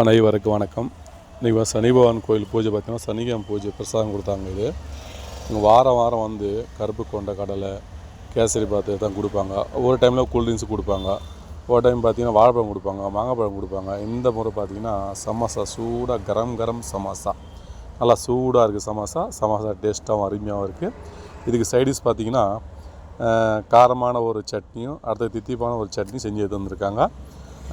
அனைவருக்கும் வணக்கம். இன்றைக்கி சனி பகவான் கோயில் பூஜை பார்த்தீங்கன்னா சனிக்கிழமை பூஜை பிரசாதம் கொடுத்தாங்க இது. இங்கே வாரம் வாரம் வந்து கருப்பு கொண்ட கடலை கேசரி பாத்து தான் கொடுப்பாங்க. ஒரு டைமில் கூல்ட்ரிங்க்ஸ் கொடுப்பாங்க. ஒரு டைம் பார்த்தீங்கன்னா வாழைப்பழம் கொடுப்பாங்க மாங்காப்பழம் கொடுப்பாங்க. இந்த முறை பார்த்தீங்கன்னா சமோசா சூடாக கரம் கரம் சமோசா. நல்லா சூடாக இருக்குது சமோசா. சமோசா டேஸ்ட்டாகவும் அருமையாகவும் இருக்குது இதுக்கு சைடிஷ் பார்த்தீங்கன்னா காரமான ஒரு சட்னியும் அடுத்த தித்திப்பான ஒரு சட்னி செஞ்சு எடுத்து வந்திருக்காங்க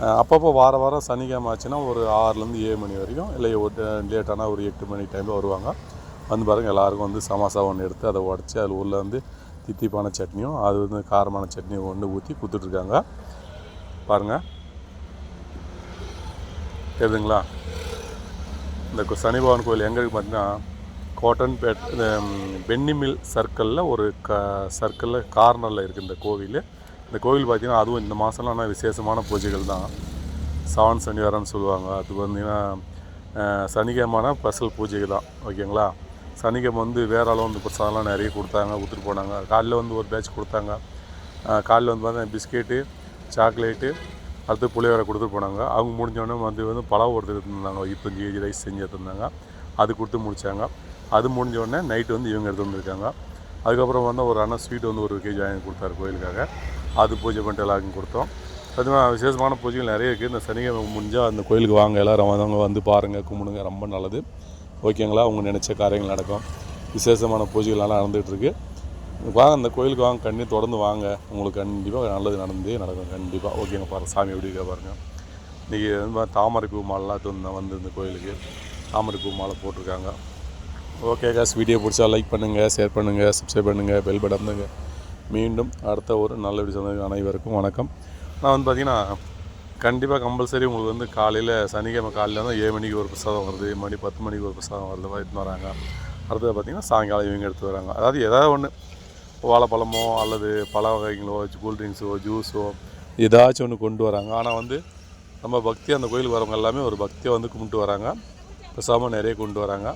அப்பப்போ வார வாரம் சனிக்கிழமை ஆச்சுன்னா ஒரு ஆறுலேருந்து ஏழு மணி வரைக்கும் இல்லை ஒரு லேட்டான ஒரு எட்டு மணி டைமில் வருவாங்க. வந்து பாருங்கள் எல்லாருக்கும் வந்து சமோசா ஒன்று எடுத்து அதை உடச்சி அதில் உள்ள வந்து தித்திப்பான சட்னியும் அது வந்து காரமான சட்னியும் ஒன்று ஊற்றி கொடுத்துட்ருக்காங்க பாருங்கள் தெரியுதுங்களா? இந்த சனி பகவான் கோயில் எங்கே இருக்குது பார்த்தீங்கன்னா கோட்டன்பேட் பென்னிமில் சர்க்கிளில் ஒரு க சர்க்கிளில் கார்னரில் இருக்குது இந்த கோவில். இந்த கோவில் பார்த்தீங்கன்னா அதுவும் இந்த மாதம்லாம் ஆனால் விசேஷமான பூஜைகள் தான். சவன் சனிவாரம்னு சொல்லுவாங்க. அது பார்த்தீங்கன்னா அஹ், சனிக்கிழமைனா ஸ்பெஷல் பூஜைக்கு தான். ஓகேங்களா? சனிக்கிழமை வந்து வேற ஆளும் வந்து பிரசாதம்லாம் நிறைய கொடுத்தாங்க கொடுத்துட்டு போனாங்க. காலைல வந்து ஒரு பேட்ச் கொடுத்தாங்க. காலையில் காலைல வந்து பார்த்தீங்கன்னா பிஸ்கெட்டு சாக்லேட்டு அடுத்து புளியோரை கொடுத்துட்டு போனாங்க. அவங்க முடிஞ்சோடனே வந்து வந்து பழம் ஒருத்தர் இருந்தாங்க இருபத்தஞ்சி கேஜி ரைஸ் செஞ்சு எடுத்துருந்தாங்க. அது கொடுத்து முடித்தாங்க அது முடிஞ்ச உடனே நைட்டு வந்து இவங்க எடுத்து வந்திருக்காங்க. அதுக்கப்புறம் வந்து ஒரு அண்ணன் ஸ்வீட் வந்து ஒரு கேஜி வாங்கி கொடுத்தாரு கோயிலுக்காக. அது பூஜை பண்ணிட்டு எல்லாருக்கும் கொடுத்தோம். பார்த்தீங்கன்னா விசேஷமான பூஜைகள் நிறைய இருக்குது இந்த சனிக்கிழமை முடிஞ்சால் அந்த கோயிலுக்கு வாங்க. எல்லாரும் வந்தவங்க வந்து பாருங்கள் கும்பிடுங்க. ரொம்ப நல்லது. ஓகேங்களா? அவங்க நினச்ச காரியங்கள் நடக்கும். விசேஷமான பூஜைகள்லாம் நடந்துகிட்ருக்கு வாங்க அந்த கோயிலுக்கு வாங்க. கண்ணி தொடர்ந்து வாங்க. உங்களுக்கு கண்டிப்பாக நல்லது நடந்தே நடக்கும். கண்டிப்பாக ஓகேங்க பாருங்க. சாமி எப்படி இருக்கா பாருங்கள் இன்றைக்கி வந்து தாமரை பூ மாலைலாம் வந்து இந்த கோயிலுக்கு. தாமரை பூ மாலை போட்டிருக்காங்க. ஓகே காஸ் வீடியோ பிடிச்சா லைக் பண்ணுங்கள் ஷேர் பண்ணுங்கள் சப்ஸ்கிரைப் பண்ணுங்கள் பெல் பட்டனுங்க மீண்டும் அடுத்த ஒரு நல்ல வீடியோ சொன்னது அனைவருக்கும் வணக்கம். நான் வந்து பார்த்தீங்கன்னா கண்டிப்பாக கம்பல்சரி உங்களுக்கு வந்து காலையில் சனிக்கிழமை காலையில் வந்து ஏழு மணிக்கு ஒரு பிரசாதம் வருது மணி பத்து மணிக்கு ஒரு பிரசாதம் வருது எடுத்துன்னு வராங்க. அடுத்தது பார்த்தீங்கன்னா சாயங்காலம் இவங்க எடுத்து வராங்க. அதாவது ஏதாவது ஒன்று வாழைப்பழமோ அல்லது பழ வகைகளோ கூல்ட்ரிங்க்ஸோ ஜூஸோ ஏதாச்சும் ஒன்று கொண்டு வராங்க. ஆனால் வந்து நம்ம பக்தி அந்த கோயிலுக்கு வரவங்க எல்லாமே ஒரு பக்தியை வந்து கும்பிட்டு வராங்க. பிரசாதமாக நிறைய கொண்டு வராங்க.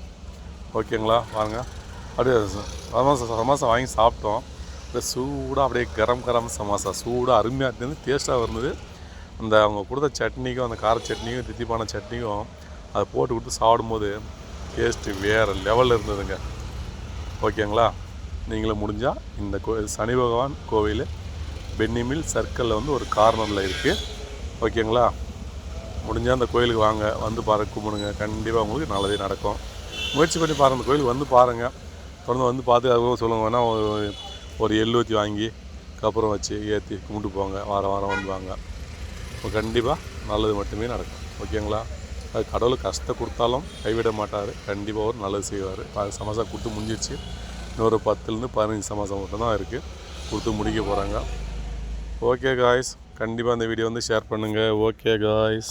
ஓகேங்களா? வாங்க. அப்படியே ச- சமோசா சமோசா வாங்கி சாப்பிட்டோம். இந்த சூடாக அப்படியே கரம் கரம் சமோசா சூடாக அருமையாக இருந்தது டேஸ்ட்டாக இருந்தது அந்த அவங்க கொடுத்த சட்னிக்கும் அந்த கார சட்னிக்கும் தித்திப்பான சட்னிக்கும் அதை போட்டு கொடுத்து சாப்பிடும்போது டேஸ்ட்டு வேறு லெவலில் இருந்ததுங்க. ஓகேங்களா? நீங்களும் முடிஞ்சால் இந்த கோ சனி பகவான் கோவில் பென்னிமில் சர்க்கிளில் வந்து ஒரு கார்னரில் இருக்குது ஓகேங்களா? முடிஞ்சால் அந்த கோயிலுக்கு வாங்க வந்து பாருங்க கும்பிடுங்க. கண்டிப்பாக உங்களுக்கு நல்லதே நடக்கும். முயற்சி பண்ணி பாருங்கள் அந்த கோயிலுக்கு வந்து பாருங்கள் தொடர்ந்து வந்து பார்த்து அதுவும் சொல்லுங்க வேணால் ஒரு- ஒரு எள்ளூற்றி வாங்கி கப்புறம் வச்சு ஏற்றி கும்பிட்டு போங்க. வாரம் வாரம் வந்துவாங்க. இப்போ கண்டிப்பாக நல்லது மட்டுமே நடக்கும். ஓகேங்களா? அது கடவுள் கஷ்டத்தை கொடுத்தாலும் கைவிட மாட்டார். கண்டிப்பாக ஒரு நல்லது செய்வார். அது சமோசா கொடுத்து முடிஞ்சிருச்சு. இன்னொரு பத்துலேருந்து பதினஞ்சு சமோசா மட்டும் தான் இருக்குது கொடுத்து முடிக்க போகிறாங்க ஓகே காய்ஸ் கண்டிப்பாக அந்த வீடியோ வந்து ஷேர் பண்ணுங்கள் ஓகே காய்ஸ்